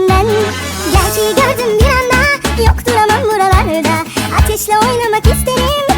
neredeyim ben? Gerçeği gördüm bir anda. Yok duramam buralarda. Ateşle oynamak isterim.